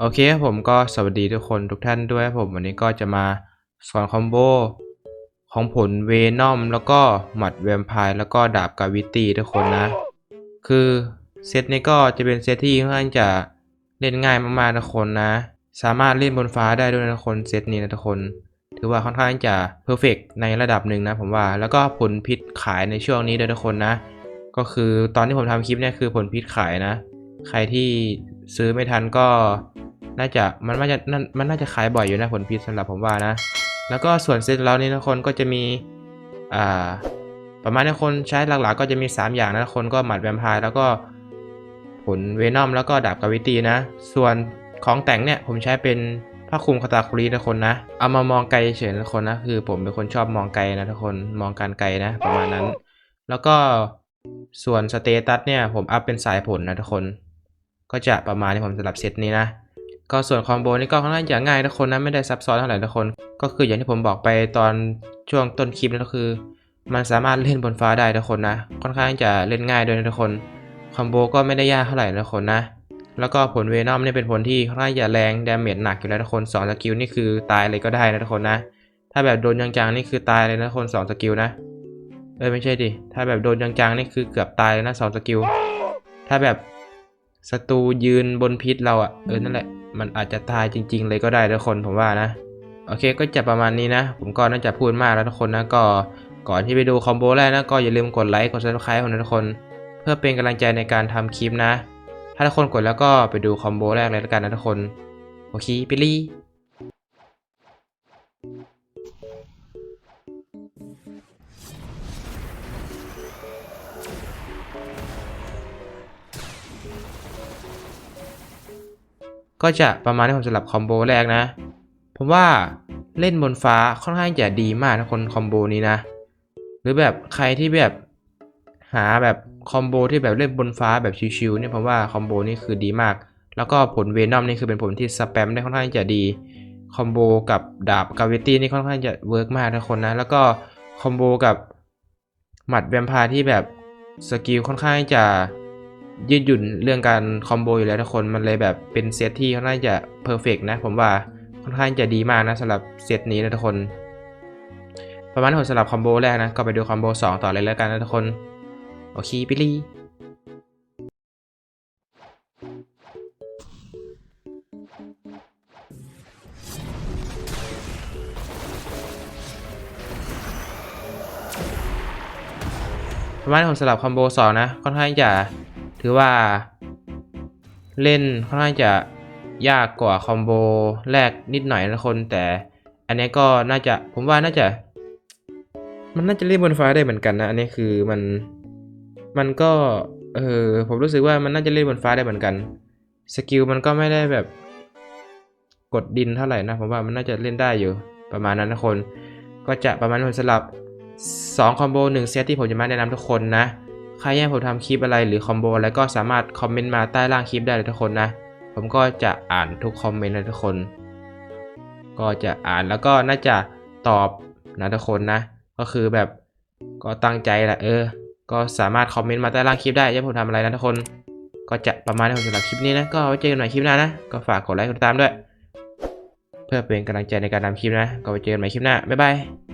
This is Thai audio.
โอเคครับผมก็สวัสดีทุกคนทุกท่านด้วยครับผมวันนี้ก็จะมาสอนคอมโบของผลเวนอมแล้วก็หมัดแวมไพร์แล้วก็ดาบกาวิตีทุกคนนะ คือเซตนี้ก็จะเป็นเซตที่ค่อนข้างจะเล่นง่ายมากๆทุกคนนะ สามารถเล่นบนฟ้าได้ด้วยนะทุกคนเซตนี้นะทุกคน ถือว่าค่อนข้างจะเพอร์เฟกในระดับหนึ่งนะผมว่าแล้วก็ผลพิษขายในช่วงนี้ด้วยทุกคนนะ ก็คือตอนที่ผมทำคลิปเนี่ยคือผลพิษขายนะ ใครที่ซื้อไม่ทันก็ น่าจะมันน่าจะมันมันน่าจะขายบ่อยอยู่นะผลพิษสำหรับผมว่านะ แล้วก็ส่วนเซตเรานี่นะคนก็จะมีอ่าประมาณนี้คนใช้หลักๆก็จะมี 3 อย่างนะคนก็หมัดแวมไพร์แล้วก็ผลเวนอมแล้วก็ดาบกาวิตีนะ ส่วนของแต่งเนี่ยผมใช้เป็นผ้าคลุมคาตาคุรีนะคนนะ เอามามองไกลเฉยนะคนนะคือผมเป็นคนชอบมองไกลนะทุกคนมองการไกลนะประมาณนั้น แล้วก็ส่วนสเตตัสเนี่ยผมอัพเป็นสายผลนะทุกคน ก็จะประมาณนี้ผมสำหรับเซตนี้นะ ก็ส่วนคอมโบนี่ก็ค่อนข้างจะง่ายทุกคนนะไม่ได้ซับซ้อนเท่าไหร่ทุกคน ก็คืออย่างที่ผมบอกไปตอนช่วงต้นคลิปนั่นก็คือ มันสามารถเล่นบนฟ้าได้ทุกคนนะ ค่อนข้างจะเล่นง่ายด้วยนะทุกคนคอมโบก็ไม่ได้ยากเท่าไหร่ทุกคนนะ แล้วก็ผลเวนอมนี่เป็นผลที่ค่อนข้างจะแรงดาเมจหนักอยู่แล้วทุกคนสองสกิลนี่คือตายเลยก็ได้นะทุกคนนะ ถ้าแบบโดนจังๆนี่คือตายเลยนะทุกคนสองสกิลนะเออไม่ใช่ดิถ้าแบบโดนจังๆนี่คือเกือบตายเลยนะสองสกิลถ้าแบบ ศัตรูยืนบนพิษเราอะ่ะเออนั่นแหละ มันอาจจะตายจริง ๆ เลยก็ได้ทุกคนผมว่านะโอเคก็จะประมาณนี้นะ ผมก็น่าจะพูดมากแล้วทุกคนนะก็ก่อนที่ไปดูคอมโบแรกนะก็อย่าลืมกดไลค์กด subscribe ของทุกคน เพื่อเป็นกำลังใจในการทำคลิปนะ ถ้าทุกคนกดแล้วก็ไปดูคอมโบแรกเลยแล้วกันนะทุกคนโอเคไปลี่ ก็จะประมาณนี้ผมสำหรับคอมโบแรกนะ ผมว่าเล่นบนฟ้าค่อนข้างจะดีมากนะคนคอมโบนี้นะ หรือแบบใครที่แบบหาแบบคอมโบที่แบบเล่นบนฟ้าแบบชิวๆเนี่ยผมว่าคอมโบนี้คือดีมาก แล้วก็ผลเวนอมนี่คือเป็นผลที่สแปมได้ค่อนข้างจะดีคอมโบกับดาบกาเวตี้นี่ค่อนข้างจะเวิร์กมากทุกคนนะ แล้วก็คอมโบกับหมัดแวมพร์ที่แบบสกิลค่อนข้างจะ ยืดหยุ่นเรื่องการคอมโบอยู่แล้วทุกคนมันเลยแบบเป็นเซตที่ค่อนข้างจะเพอร์เฟกนะ ผมว่าค่อนข้างจะดีมากนะสำหรับเซตนี้นะทุกคน ประมาณนี้ผมสำหรับคอมโบแรกนะ ก็ไปดูคอมโบ2 ต่อเลยแล้วกันนะทุกคน โอเคไปลี่ประมาณนี้ผมสำหรับคอมโบ2นะค่อนข้างจะ ถือว่า เล่นค่อนข้างจะยากกว่าคอมโบแรกนิดหน่อยนะคน แต่อันนี้ก็น่าจะผมว่าน่าจะ มันน่าจะเล่นบนฟ้าได้เหมือนกันนะอันนี้คือมันมันก็เออผมรู้สึกว่ามันน่าจะเล่นบนฟ้าได้เหมือนกันสกิลมันก็ไม่ได้แบบกดดินเท่าไหร่นะผมว่ามันน่าจะเล่นได้อยู่ประมาณนั้นนะคน ก็จะประมาณนี้ผมสำหรับ 2 คอมโบ1เซตที่ผมจะมาแนะนำทุกคนนะ ใครอยากให้ผมทำคลิปอะไรหรือคอมโบอะไรก็สามารถคอมเมนต์มาใต้ล่างคลิปได้เลยทุกคนนะ ผมก็จะอ่านทุกคอมเมนต์เลยทุกคน ก็จะอ่านแล้วก็น่าจะตอบนะทุกคนนะ ก็คือแบบก็ตั้งใจแหละเออ ก็สามารถคอมเมนต์มาใต้ล่างคลิปได้อยากให้ผมทำอะไรนะทุกคน ก็จะประมาณนี้สำหรับคลิปนี้นะ ก็ไว้เจอกันใหม่คลิปหน้านะ ก็ฝากกดไลค์กดติดตามด้วย เพื่อเป็นกำลังใจในการทำคลิปนะ ก็ไว้เจอกันใหม่คลิปหน้า บ๊ายบาย